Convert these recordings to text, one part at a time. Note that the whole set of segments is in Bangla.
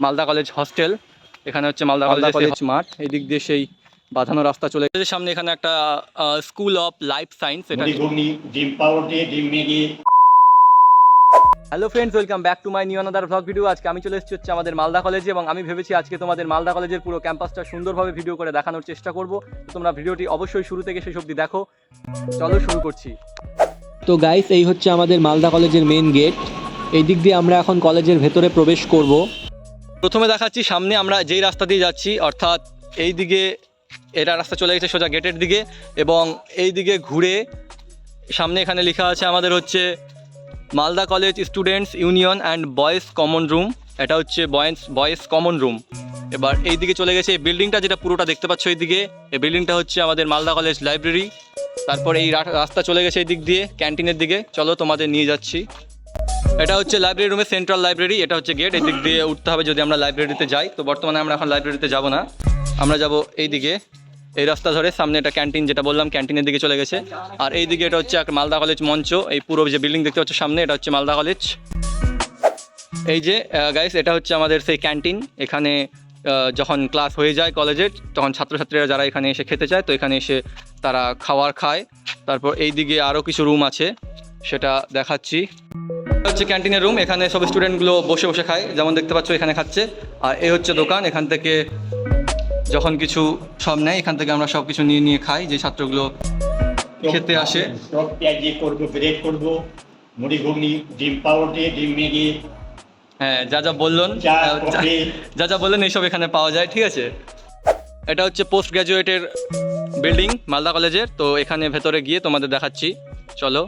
Malda college hostel. এখানে হচ্ছে মালদা কলেজ কলেজ মাঠ এই দিক দিয়ে সেই বাঁধানো রাস্তা চলে গেছে সামনে এখানে একটা স্কুল অফ লাইফ সায়েন্স এটা hello friends welcome back to my new another vlog video আজকে আমি চলে এসেছি হচ্ছে আমাদের মালদা কলেজে এবং আমি ভেবেছি আজকে তোমাদের মালদা কলেজের পুরো ক্যাম্পাসটা সুন্দরভাবে ভিডিও করে দেখানোর চেষ্টা করব। তো তোমরা ভিডিওটি অবশ্যই শুরু থেকে শেষ অবধি দেখো। চলো শুরু করছি। তো গাইস এই হচ্ছে আমাদের মালদা কলেজের মেন গেট এই দিক দিয়ে আমরা এখন কলেজের ভেতরে প্রবেশ করব। প্রথমে দেখাচ্ছি সামনে আমরা যেই রাস্তা দিয়ে যাচ্ছি, অর্থাৎ এই দিকে এটা রাস্তা চলে গেছে সোজা গেটের দিকে এবং এই দিকে ঘুরে সামনে এখানে লেখা আছে আমাদের হচ্ছে Malda college students union and boys common room. এটা হচ্ছে বয়েজ বয়েজ কমন রুম। এবার এই দিকে চলে গেছে, এই বিল্ডিংটা যেটা পুরোটা দেখতে পাচ্ছ এই দিকে, এই বিল্ডিংটা হচ্ছে আমাদের মালদা কলেজ লাইব্রেরি। তারপর এই রাস্তা চলে গেছে এই দিক দিয়ে, ক্যান্টিনের দিকে। চলো তোমাদের নিয়ে যাচ্ছি। এটা হচ্ছে লাইব্রেরি রুমের সেন্ট্রাল লাইব্রেরি এটা হচ্ছে গেট এই দিক দিয়ে উঠতে হবে যদি আমরা লাইব্রেরিতে যাই। তো বর্তমানে আমরা এখন লাইব্রেরিতে যাব না। আমরা যাব এই দিকে। এই রাস্তা ধরে সামনে একটা ক্যান্টিন যেটা বললাম ক্যান্টিনের দিকে চলে গেছে। আর এই দিকে এটা হচ্ছে একটা মালদা কলেজ মঞ্চ। এই পুরো যে বিল্ডিং দেখতে পাচ্ছ সামনে, এটা হচ্ছে মালদা কলেজ এই যে গাইস এটা হচ্ছে আমাদের সেই ক্যান্টিন এখানে যখন ক্লাস হয়ে যায় কলেজের তখন ছাত্রছাত্রীরা যারা এখানে এসে খেতে চায়, তো এখানে এসে তারা খাবার খায়। তারপর এই দিকে আরও কিছু রুম আছে। সেটা দেখাচ্ছি। এটা হচ্ছে ক্যান্টিনের রুম এখানে সব স্টুডেন্টগুলো বসে বসে খায়। যেমন দেখতে পাচ্ছ এখানে খাচ্ছে। আর এই হচ্ছে দোকান এখান থেকে যখন কিছু সব নেয় এখান থেকে আমরা সব কিছু নিয়ে নিয়ে খাই যে ছাত্রগুলো খেতে আসে। সব পেঁয়াজি করব ব্রেড করব মুড়ি ঘুগনি ডিম পাউরুটি ডিম ম্যাগি। হ্যাঁ যা যা বললেন যা- যা যা বললেন এইসব এখানে পাওয়া যায় ঠিক আছে? এটা হচ্ছে পোস্ট গ্র্যাজুয়েটের বিল্ডিং মালদা কলেজের। তো এখানে ভেতরে গিয়ে তোমাদের দেখাচ্ছি। চলো।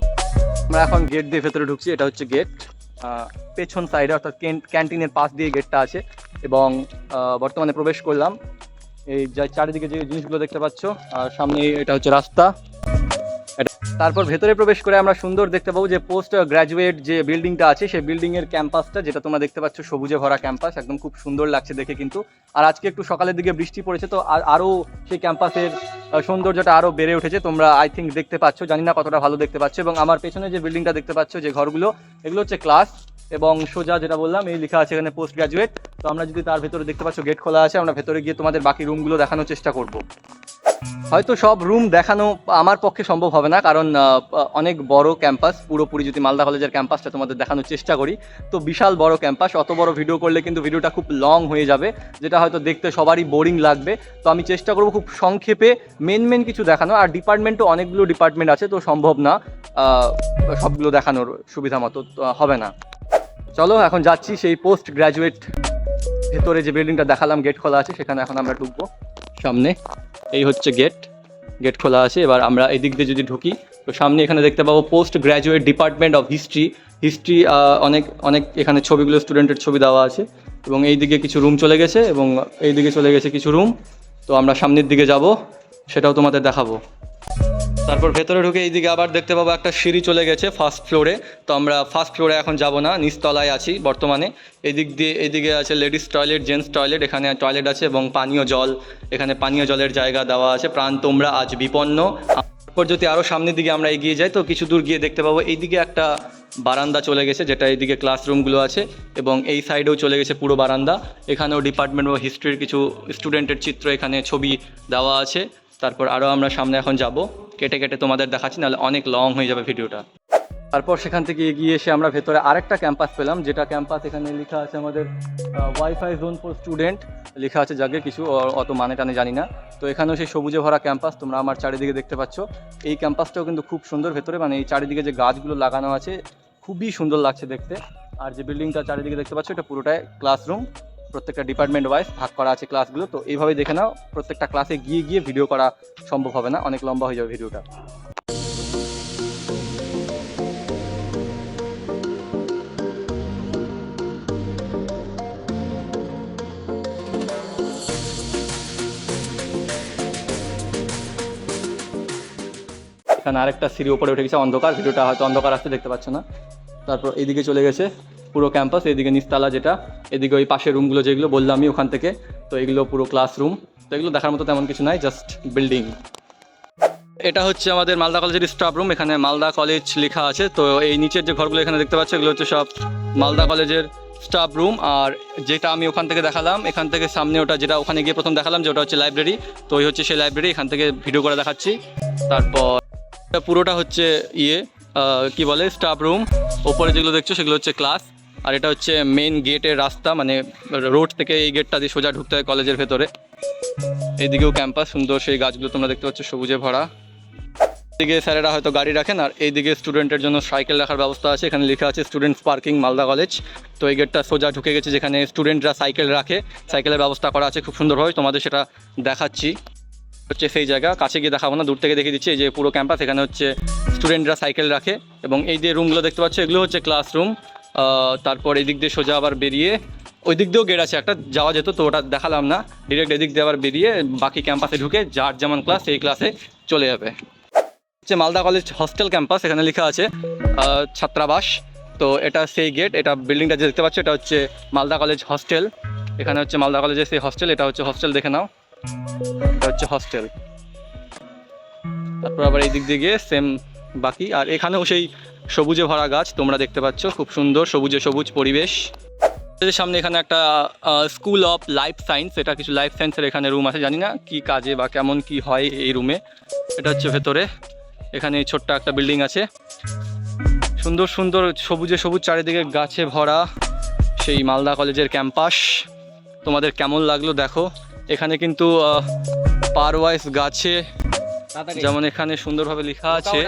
আমরা এখন গেট দিয়ে ভেতরে ঢুকছি, এটা হচ্ছে গেট পেছন সাইডে অর্থাৎ ক্যান্টিনের পাশ দিয়ে গেটটা আছে এবং বর্তমানে প্রবেশ করলাম। এই যা চারিদিকে যে জিনিসগুলো দেখতে পাচ্ছ, আর সামনে এটা হচ্ছে রাস্তা। তারপর ভেতরে প্রবেশ করে আমরা সুন্দর দেখতে পাবো যে পোস্ট গ্র্যাজুয়েট যে বিল্ডিংটা আছে, সেই বিল্ডিং এর ক্যাম্পাসটা যেটা তোমরা দেখতে পাচ্ছ সবুজে ভরা ক্যাম্পাস একদম খুব সুন্দর লাগছে দেখে কিন্তু। আর আজকে একটু সকালের দিকে বৃষ্টি পড়েছে, তো আর- সেই ক্যাম্পাসের সৌন্দর্যটা আরও বেড়ে উঠেছে। তোমরা আই থিঙ্ক দেখতে পাচ্ছ, জানি না কতটা ভালো দেখতে পাচ্ছ। এবং আমার পেছনে যে বিল্ডিংটা দেখতে পাচ্ছ, যে ঘরগুলো, এগুলো হচ্ছে ক্লাস এবং সোজা যেটা বললাম, এই লেখা আছে এখানে পোস্ট গ্রাজুয়েট তো আমরা যদি তার ভেতরে দেখতে পাচ্ছ গেট খোলা আছে, আমরা ভেতরে গিয়ে তোমাদের বাকি রুমগুলো দেখানোর চেষ্টা করব। হয়তো সব রুম দেখানো আমার পক্ষে সম্ভব হবে না, কারণ অনেক বড় ক্যাম্পাস পুরোপুরি যদি মালদা কলেজের ক্যাম্পাসটা তোমাদের দেখানোর চেষ্টা করি, তো বিশাল বড় ক্যাম্পাস অত বড় ভিডিও করলে কিন্তু ভিডিওটা খুব লং হয়ে যাবে, যেটা হয়তো দেখতে সবারই বোরিং লাগবে। তো আমি চেষ্টা করব খুব সংক্ষেপে মেন মেন কিছু দেখানো, আর ডিপার্টমেন্টও অনেকগুলো ডিপার্টমেন্ট আছে, তো সম্ভব না সবগুলো দেখানোর সুবিধা মতো হবে না। চলো, এখন যাচ্ছি সেই পোস্ট গ্র্যাজুয়েট ভেতরে যে বিল্ডিংটা দেখালাম গেট খোলা আছে, সেখানে এখন আমরা ঢুকবো সামনে। এই হচ্ছে গেট গেট খোলা আছে। এবার আমরা এই দিক দিয়ে যদি ঢুকি, তো সামনে এখানে দেখতে পাবো post graduate department of history history অনেক অনেক এখানে ছবিগুলো স্টুডেন্টের ছবি দেওয়া আছে। এবং এই দিকে কিছু রুম চলে গেছে, এবং এই দিকে চলে গেছে কিছু রুম তো আমরা সামনের দিকে যাব, সেটাও তোমাদের দেখাবো। তারপর ভেতরে ঢুকে এইদিকে আবার দেখতে পাবো একটা সিঁড়ি চলে গেছে ফার্স্ট ফ্লোরে তো আমরা ফার্স্ট ফ্লোরে এখন যাব না, নিচতলায় আছি বর্তমানে। এদিক দিয়ে এদিকে আছে লেডিস টয়লেট জেন্টস টয়লেট এখানে টয়লেট আছে এবং পানীয় জল। এখানে পানীয় জলের জায়গা দেওয়া আছে। প্রাণ তোমরা আজ বিপন্ন। তারপর যদি আরও সামনের দিকে আমরা এগিয়ে যাই, তো কিছু দূর গিয়ে দেখতে পাবো এইদিকে একটা বারান্দা চলে গেছে, যেটা এইদিকে ক্লাসরুমগুলো আছে এবং এই সাইডেও চলে গেছে পুরো বারান্দা। এখানেও ডিপার্টমেন্ট অফ হিস্ট্রির কিছু স্টুডেন্টের চিত্র এখানে ছবি দেওয়া আছে। তারপর আরও আমরা সামনে এখন যাব। কেটে কেটে তোমাদের দেখাচ্ছি, নাহলে অনেক লং হয়ে যাবে ভিডিওটা তারপর সেখান থেকে এগিয়ে এসে আমরা ভেতরে আরেকটা ক্যাম্পাস পেলাম, যেটা ক্যাম্পাস এখানে লেখা আছে আমাদের ওয়াইফাই জোন ফর স্টুডেন্ট লেখা আছে জাগে কিছু অত মানে টানে জানি না। তো এখানেও সেই সবুজে ভরা ক্যাম্পাস তোমরা আমার চারিদিকে দেখতে পাচ্ছ। এই ক্যাম্পাসটাও কিন্তু খুব সুন্দর ভেতরে মানে এই চারিদিকে যে গাছগুলো লাগানো আছে, খুবই সুন্দর লাগছে দেখতে। আর যে বিল্ডিংটা চারিদিকে দেখতে পাচ্ছ, এটা পুরোটাই ক্লাসরুম প্রত্যেকটা ডিপার্টমেন্ট ওয়াইজ ভাগ করা আছে ক্লাসগুলো তো এইভাবে দেখে নাও, প্রত্যেকটা ক্লাসে গিয়ে গিয়ে ভিডিও করা সম্ভব হবে না, অনেক লম্বা হয়ে যাবে ভিডিওটা এখানে আরেকটা সিঁড়ি উপরে উঠে গেছে, অন্ধকার ভিডিওটা হয়তো অন্ধকার আসতে দেখতে পাচ্ছ না। তারপর এদিকে চলে গেছে পুরো ক্যাম্পাস এদিকে নিচতলা যেটা, এদিকে ওই পাশের রুমগুলো যেগুলো বললাম আমি ওখান থেকে, তো এগুলো পুরো ক্লাসরুম তো এগুলো দেখার মতো তেমন কিছু নাই জাস্ট বিল্ডিং এটা হচ্ছে আমাদের মালদা কলেজের স্টাফ রুম এখানে মালদা কলেজ লেখা আছে, তো এই নিচের যে ঘরগুলো এখানে দেখতে পাচ্ছ, এগুলো হচ্ছে সব মালদা কলেজের স্টাফ রুম আর যেটা আমি ওখান থেকে দেখালাম, এখান থেকে সামনে ওটা যেটা ওখানে গিয়ে প্রথম দেখালাম, যে ওটা হচ্ছে লাইব্রেরি তো ওই হচ্ছে সেই লাইব্রেরি এখান থেকে ভিডিও করে দেখাচ্ছি। তারপর পুরোটা হচ্ছে ইয়ে কি বলে স্টাফ রুম ওপরে যেগুলো দেখছ সেগুলো হচ্ছে ক্লাস আর এটা হচ্ছে মেন গেটের রাস্তা মানে রোড থেকে এই গেটটা দিয়ে সোজা ঢুকতে হয় কলেজের ভেতরে। এইদিকেও ক্যাম্পাস সুন্দর সেই গাছগুলো তোমরা দেখতে পাচ্ছ, সবুজে ভরা। এদিকে স্যারেরা হয়তো গাড়ি রাখেন, আর এইদিকে স্টুডেন্টের জন্য সাইকেল রাখার ব্যবস্থা আছে। এখানে লেখা আছে স্টুডেন্টস পার্কিং মালদা কলেজ তো এই গেটটা সোজা ঢুকে গেছে, যেখানে স্টুডেন্টরা সাইকেল রাখে। সাইকেলের ব্যবস্থা করা আছে, খুব সুন্দরভাবে তোমাদের সেটা দেখাচ্ছি। হচ্ছে সেই জায়গা, কাছে গিয়ে দেখাবো না, দূর থেকে দেখিয়ে দিচ্ছি। যে পুরো ক্যাম্পাস এখানে হচ্ছে স্টুডেন্টরা সাইকেল রাখে। এবং এই যে রুমগুলো দেখতে পাচ্ছ, এগুলো হচ্ছে ক্লাসরুম তারপর এই দিক দিয়ে সোজা আবার বেরিয়ে ওই দিক দিয়েও গেট আছে, একটা যাওয়া যেত তো ওটা দেখালাম না। ডিরেক্ট এদিক দিয়ে আবার বেরিয়ে বাকি ক্যাম্পাসে ঢুকে যার যেমন ক্লাস সেই ক্লাসে চলে যাবে। হচ্ছে মালদা কলেজ হস্টেল ক্যাম্পাস এখানে লেখা আছে ছাত্রাবাস। তো এটা সেই গেট এটা বিল্ডিংটা যে দেখতে পাচ্ছ, এটা হচ্ছে মালদা কলেজ হস্টেল এখানে হচ্ছে মালদা কলেজের সেই হস্টেল এটা হচ্ছে হস্টেল দেখে নাও। এটা হচ্ছে হস্টেল তারপর আবার এই দিক দিয়ে গিয়ে সেম বাকি। আর এখানেও সেই সবুজে ভরা গাছ, তোমরা দেখতে পাচ্ছ, খুব সুন্দর সবুজে সবুজ পরিবেশ। এদের সামনে এখানে একটা স্কুল অফ লাইফ সায়েন্স এটা কিছু লাইফ সায়েন্সের এখানে রুম আছে, জানি না কি কাজে বা কেমন কি হয় এই রুমে এটা হচ্ছে ভেতরে, এখানে ছোট্ট একটা বিল্ডিং আছে। সুন্দর সুন্দর সবুজে সবুজ চারিদিকে গাছে ভরা সেই মালদা কলেজের ক্যাম্পাস। তোমাদের কেমন লাগল দেখো। এখানে কিন্তু পার ওয়াইজ গাছে যেমন এখানে সুন্দরভাবে লেখা আছে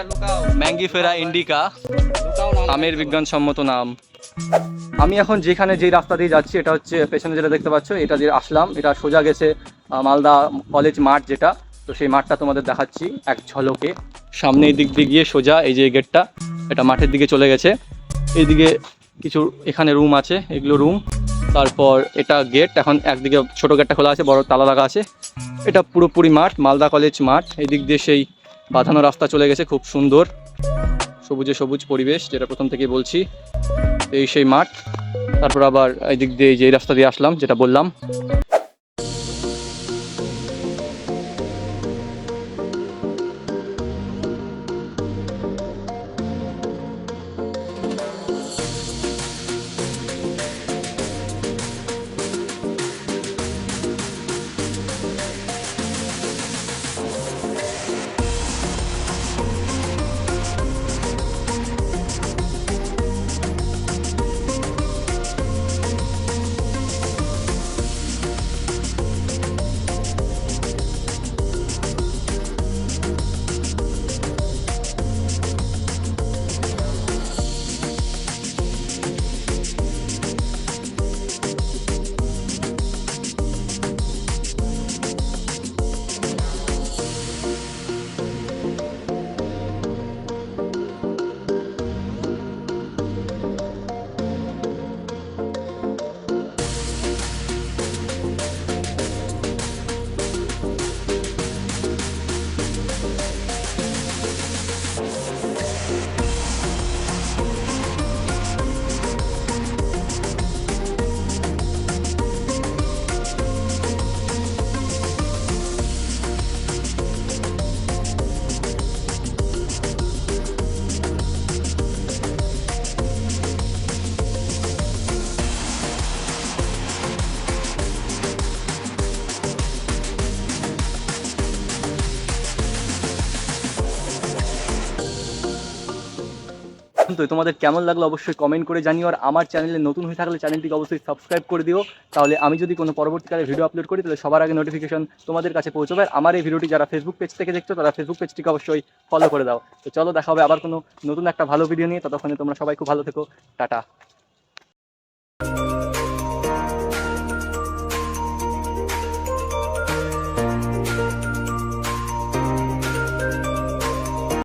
ম্যাঙ্গিফেরা ইন্ডিকা আমের বিজ্ঞানসম্মত নাম। আমি এখন যেখানে যেই রাস্তা দিয়ে যাচ্ছি এটা হচ্ছে পেছনে যেটা দেখতে পাচ্ছ এটা দিয়ে আসলাম। এটা সোজা গেছে মালদা কলেজ মাঠ যেটা। তো সেই মাঠটা তোমাদের দেখাচ্ছি এক ঝলকে। সামনে এই দিক দিয়ে গিয়ে সোজা এই যে গেটটা এটা মাঠের দিকে চলে গেছে। এইদিকে কিছু এখানে রুম আছে এগুলো রুম। তারপর এটা গেট এখন একদিকে ছোট গেটটা খোলা আছে, বড় তালা লাগা আছে। এটা পুরোপুরি মাঠ, মালদা কলেজ মাঠ। এদিক দিয়ে সেই বাঁধানো রাস্তা চলে গেছে, খুব সুন্দর। সবুজে সবুজ পরিবেশ, যেটা প্রথম থেকে বলছি। এই সেই মাঠ। তারপর আবার এই দিক দিয়ে যে রাস্তা দিয়ে আসলাম, যেটা বললাম। তো তোমাদের কেমন লাগল অবশ্যই কমেন্ট করে জানিও। আর আমার চ্যানেলে নতুন হয়ে থাকলে চ্যানেলটিকে অবশ্যই সাবস্ক্রাইব করে দিও। তাহলে আমি যদি কোনো পরবর্তীকালে ভিডিও আপলোড করি, তাহলে সবার আগে নোটিফিকেশন তোমাদের কাছে পৌঁছবে। আর আমার এই ভিডিওটি যারা ফেসবুক পেজ থেকে দেখছ, তারা ফেসবুক পেজটিকে অবশ্যই ফলো করে দাও। তো চলো, দেখা হবে আবার কোনো নতুন একটা ভালো ভিডিও নিয়ে। ততক্ষণে তোমরা সবাই খুব ভালো থেকো। টাটা।